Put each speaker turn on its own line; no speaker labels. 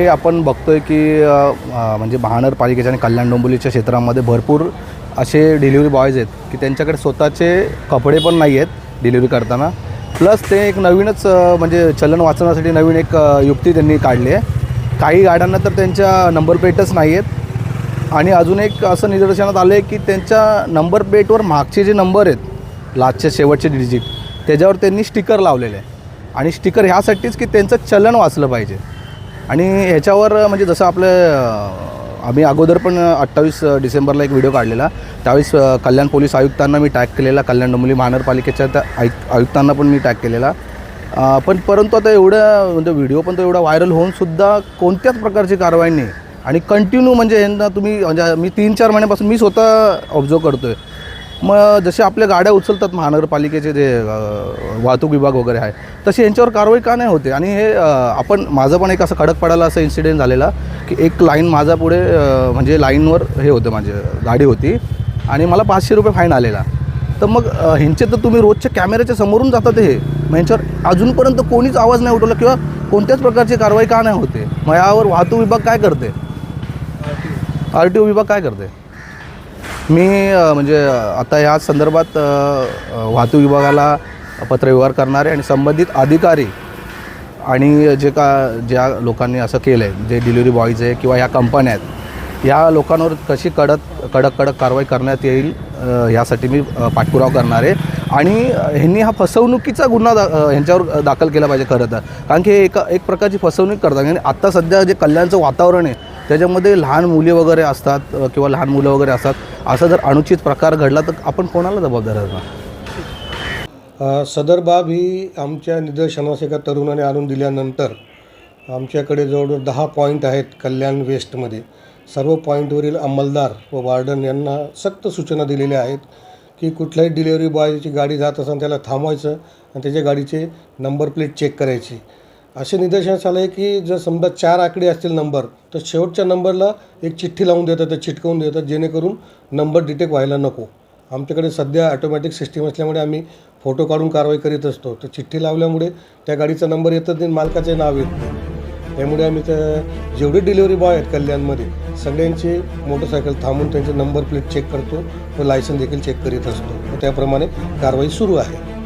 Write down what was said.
हे आपण बघतोय की म्हणजे अ, म्हणजे महानगरपालिकेच्या आणि कल्याण डोंबिवलीच्या क्षेत्रामध्ये भरपूर असे डिलिव्हरी बॉयज आहेत की त्यांच्याकडे स्वतःचे कपडे पण नाही आहेत डिलिव्हरी करताना. प्लस ते एक नवीनच म्हणजे चलन वाचवण्यासाठी नवीन एक युक्ती त्यांनी काढली आहे. काही गाड्यांना तर त्यांच्या नंबर प्लेटच नाही आहेत. आणि अजून एक असं निदर्शनात आलं आहे की त्यांच्या नंबर प्लेटवर मागचे जे नंबर आहेत लास्टचे शेवटचे डिजिट त्याच्यावर त्यांनी स्टिकर लावलेले आहे. आणि स्टिकर ह्यासाठीच की त्यांचं चलन वाचलं पाहिजे. आणि ह्याच्यावर म्हणजे जसं आपलं आम्ही अगोदर पण अठ्ठावीस डिसेंबरला एक व्हिडिओ काढलेला. त्यावेळेस कल्याण पोलीस आयुक्तांना मी टॅग केलेला कल्याण डोंबिवली महानगरपालिकेच्या त्या आयुक्त आयुक्तांना पण मी टॅग केलेला. पण परंतु आता एवढं म्हणजे व्हिडिओ पण तो एवढा व्हायरल होऊन सुद्धा कोणत्याच प्रकारची कारवाई नाही. आणि कंटिन्यू म्हणजे यांना तुम्ही म्हणजे मी तीन चार महिन्यापासून मी स्वतः ऑब्झर्व करतो आहे मग जसे आपल्या गाड्या उचलतात महानगरपालिकेचे जे वाहतूक विभाग वगैरे आहे तशी यांच्यावर कारवाई का नाही होते? आणि हे आपण माझं पण एक असं कडक पडायला असं इन्सिडेंट झालेला की एक लाईन माझा पुढे म्हणजे लाईनवर हे होतं माझी गाडी होती आणि मला पाचशे रुपये फाईन आलेला. तर मग ह्यांचे तर तुम्ही रोजच्या कॅमेऱ्याच्या समोरून जातात हे. मग यांच्यावर अजूनपर्यंत कोणीच आवाज नाही उठवला किंवा कोणत्याच प्रकारची कारवाई का नाही होते? मग यावर वाहतूक विभाग काय करते? आर टी ओ विभाग काय करते? मी म्हणजे आता या संदर्भात वाहतूक विभागाला पत्रव्यवहार करणारे आणि संबंधित अधिकारी आणि जे का ज्या लोकांनी असं केलं आहे जे डिलिव्हरी बॉईज आहे किंवा ह्या कंपन्या आहेत या लोकांवर कशी कडक कडक कडक कारवाई करण्यात येईल ह्यासाठी यासाठी मी पाठपुराव पाठपुरावा करणार आहे. आणि ह्यांनी हा फसवणुकीचा गुन्हा दा ह्यांच्यावर दाखल केला पाहिजे खरं तर. कारण की हे एका एक प्रकारची फसवणूक करतात. आणि आत्ता सध्या जे कल्याणचं वातावरण आहे त्याच्यामध्ये लहान मुली वगैरे असतात किंवा लहान मुलं वगैरे असतात असा जर अनुचित प्रकार घडला तर आपण कोणाला जबाबदार असणार
सदर बाब ही आमच्या निदर्शनास एका तरुणाने आणून दिल्यानंतर आमच्याकडे जवळजवळ दहा पॉईंट आहेत कल्याण वेस्टमध्ये. सर्व पॉईंटवरील अंमलदार व वार्डन यांना सक्त सूचना दिलेल्या आहेत की कुठल्याही डिलेवरी बॉयची गाडी जात असताना त्याला थांबवायचं आणि त्याच्या गाडीचे नंबर प्लेट चेक करायची. असे निदर्शनास आलं आहे की जर समजा चार आकडे असतील नंबर तर शेवटच्या नंबरला एक चिठ्ठी लावून देतात ते चिटकवून देतात जेणेकरून नंबर डिटेक्ट व्हायला नको. आमच्याकडे सध्या ऑटोमॅटिक सिस्टीम असल्यामुळे आम्ही फोटो काढून कारवाई करीत असतो. तर चिठ्ठी लावल्यामुळे त्या गाडीचा नंबर येतच नाही मालकाचे नाव येत नाही. त्यामुळे आम्ही त्या जेवढे डिलिव्हरी बॉय आहेत कल्याणमध्ये सगळ्यांची मोटरसायकल थांबून त्यांचे नंबर प्लेट चेक करतो व लायसन देखील चेक करीत असतो. व त्याप्रमाणे कारवाई सुरू आहे.